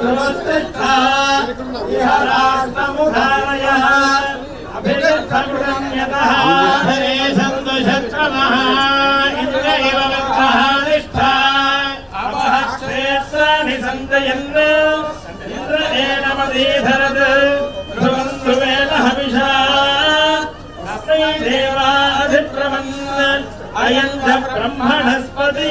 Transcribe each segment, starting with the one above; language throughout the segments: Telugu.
ధ్రువస్థిష్ట ఇహ రాష్ట్రముధారయ అభిగృహ్యత సంతు శత్రమ ఇంద్ర ఇవ విగ్రహానిష్ట అపహ క్షేత్రాన్ని సంతయన్న ఇంద్ర ఏనమదీధరత్ ధ్రువం ధ్రువేణ హవిషా తస్మై బ్రహ్మణస్పతి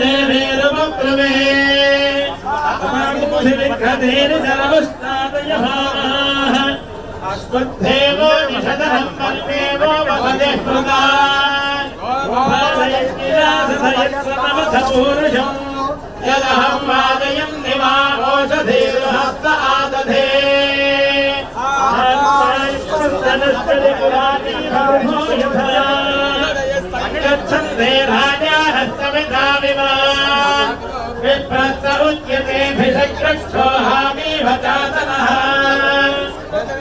देवेरवप्रमे सर्वस्तादयभावाः अश्वत्थेवो निषदहं पर्वेवो वसदे प्रदा ूरुषम् यदहं वादयम् निवाघोषधेर्हस्त आदधे पुरा हस्तमिता विप्रस्त उच्यते भिषक्रक्षोहामीव चातनः